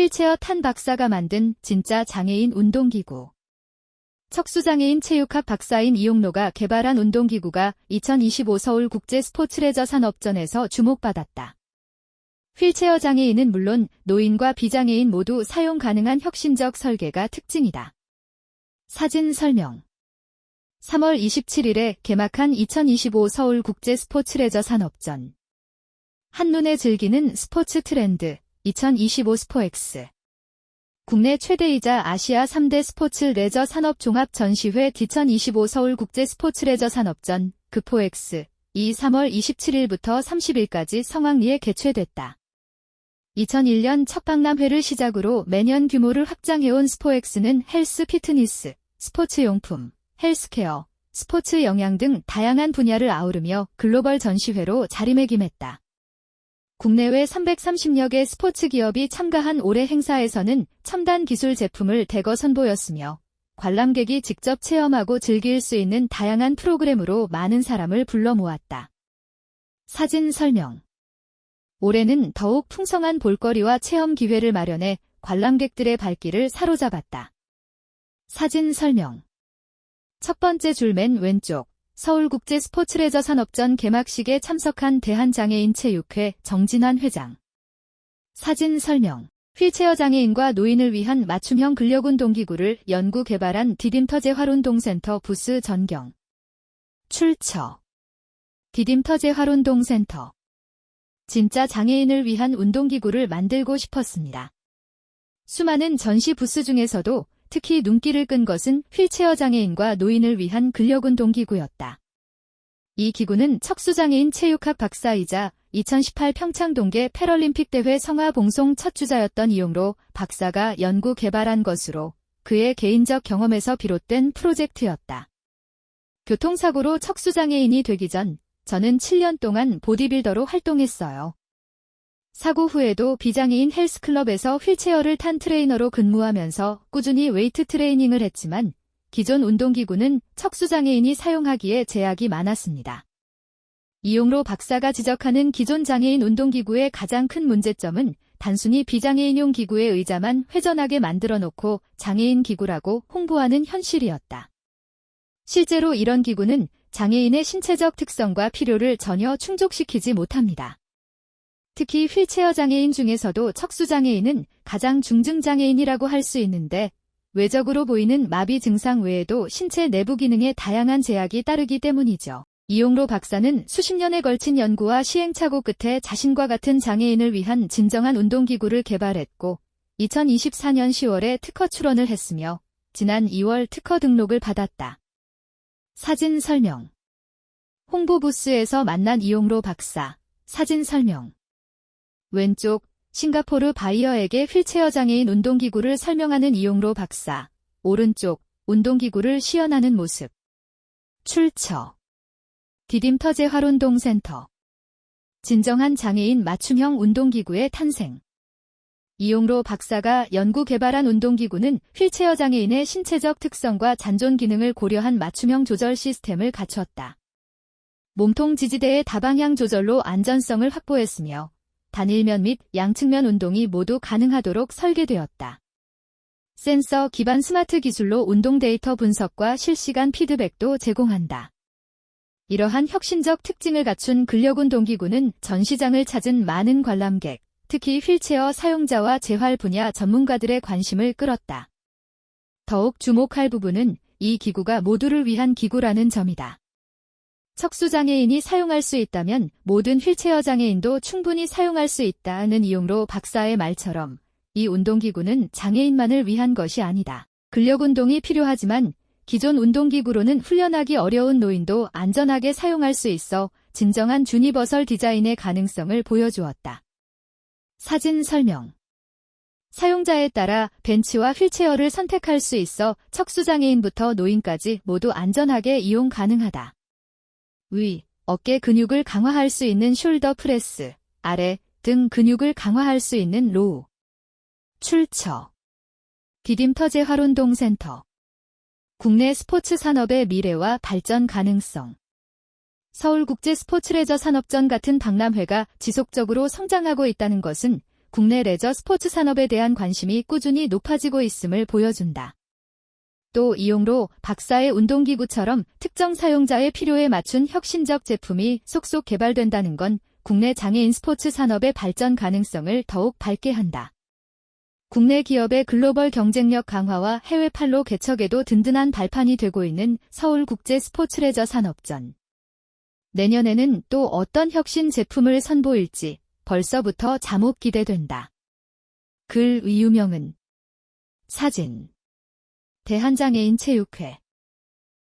휠체어 탄 박사가 만든 진짜 장애인 운동기구. 척수장애인 체육학 박사인 이용로가 개발한 운동기구가 2025 서울 국제 스포츠 레저 산업전에서 주목받았다. 휠체어 장애인은 물론 노인과 비장애인 모두 사용 가능한 혁신적 설계가 특징이다. 사진 설명 3월 27일에 개막한 2025 서울 국제 스포츠 레저 산업전 한눈에 즐기는 스포츠 트렌드 2025 스포엑스 국내 최대이자 아시아 3대 스포츠 레저 산업 종합 전시회 2025 서울 국제 스포츠 레저 산업전 그포엑스 이 3월 27일부터 30일까지 성황리에 개최됐다. 2001년 첫 박람회를 시작으로 매년 규모를 확장해온 스포엑스는 헬스 피트니스, 스포츠 용품, 헬스케어, 스포츠 영양 등 다양한 분야를 아우르며 글로벌 전시회로 자리매김했다. 국내외 330여 개 스포츠 기업이 참가한 올해 행사에서는 첨단 기술 제품을 대거 선보였으며 관람객이 직접 체험하고 즐길 수 있는 다양한 프로그램으로 많은 사람을 불러 모았다. 사진 설명 올해는 더욱 풍성한 볼거리와 체험 기회를 마련해 관람객들의 발길을 사로잡았다. 사진 설명 첫 번째 줄 맨 왼쪽 서울국제 스포츠레저 산업전 개막식에 참석한 대한장애인체육회 정진환 회장. 사진 설명. 휠체어 장애인과 노인을 위한 맞춤형 근력운 동기구를 연구 개발한 디딤터재활운동센터 부스 전경. 출처. 디딤터재활운동센터. 진짜 장애인을 위한 운동기구를 만들고 싶었습니다. 수많은 전시 부스 중에서도 특히 눈길을 끈 것은 휠체어 장애인과 노인을 위한 근력운동 기구였다. 이 기구는 척수장애인 체육학 박사이자 2018 평창 동계 패럴림픽 대회 성화 봉송 첫 주자였던 이용로 박사가 연구 개발한 것으로 그의 개인적 경험에서 비롯된 프로젝트였다. 교통사고로 척수장애인이 되기 전 저는 7년 동안 보디빌더로 활동했어요. 사고 후에도 비장애인 헬스클럽에서 휠체어를 탄 트레이너로 근무하면서 꾸준히 웨이트 트레이닝을 했지만 기존 운동기구는 척수장애인이 사용하기에 제약이 많았습니다. 이용로 박사가 지적하는 기존 장애인 운동기구의 가장 큰 문제점은 단순히 비장애인용 기구의 의자만 회전하게 만들어 놓고 장애인 기구라고 홍보하는 현실이었다. 실제로 이런 기구는 장애인의 신체적 특성과 필요를 전혀 충족시키지 못합니다. 특히 휠체어 장애인 중에서도 척수장애인은 가장 중증장애인이라고 할 수 있는데 외적으로 보이는 마비 증상 외에도 신체 내부 기능에 다양한 제약이 따르기 때문이죠. 이용로 박사는 수십 년에 걸친 연구와 시행착오 끝에 자신과 같은 장애인을 위한 진정한 운동기구를 개발했고 2024년 10월에 특허 출원을 했으며 지난 2월 특허 등록을 받았다. 사진 설명 홍보 부스에서 만난 이용로 박사 사진 설명 왼쪽 싱가포르 바이어에게 휠체어 장애인 운동기구를 설명하는 이용로 박사. 오른쪽 운동기구를 시연하는 모습. 출처 디딤터 재활운동 센터 진정한 장애인 맞춤형 운동기구의 탄생 이용로 박사가 연구 개발한 운동기구는 휠체어 장애인의 신체적 특성과 잔존 기능을 고려한 맞춤형 조절 시스템을 갖췄다. 몸통 지지대의 다방향 조절로 안전성을 확보했으며 단일면 및 양측면 운동이 모두 가능하도록 설계되었다. 센서 기반 스마트 기술로 운동 데이터 분석과 실시간 피드백도 제공한다. 이러한 혁신적 특징을 갖춘 근력운동 기구는 전 시장을 찾은 많은 관람객, 특히 휠체어 사용자와 재활 분야 전문가들의 관심을 끌었다. 더욱 주목할 부분은 이 기구가 모두를 위한 기구라는 점이다. 척수장애인이 사용할 수 있다면 모든 휠체어 장애인도 충분히 사용할 수 있다는 이용로 박사의 말처럼 이 운동기구는 장애인만을 위한 것이 아니다. 근력운동이 필요하지만 기존 운동기구로는 훈련하기 어려운 노인도 안전하게 사용할 수 있어 진정한 주니버설 디자인의 가능성을 보여주었다. 사진 설명 사용자에 따라 벤치와 휠체어를 선택할 수 있어 척수장애인부터 노인까지 모두 안전하게 이용 가능하다. 위, 어깨 근육을 강화할 수 있는 숄더 프레스, 아래, 등 근육을 강화할 수 있는 로우. 출처 디딤터 재활운동센터 국내 스포츠 산업의 미래와 발전 가능성 서울국제 스포츠 레저 산업전 같은 박람회가 지속적으로 성장하고 있다는 것은 국내 레저 스포츠 산업에 대한 관심이 꾸준히 높아지고 있음을 보여준다. 또 이용로 박사의 운동기구처럼 특정 사용자의 필요에 맞춘 혁신적 제품이 속속 개발된다는 건 국내 장애인 스포츠 산업의 발전 가능성을 더욱 밝게 한다. 국내 기업의 글로벌 경쟁력 강화와 해외 판로 개척에도 든든한 발판이 되고 있는 서울국제 스포츠레저 산업전. 내년에는 또 어떤 혁신 제품을 선보일지 벌써부터 잠옷 기대된다. 글 의유명은 사진 대한장애인 체육회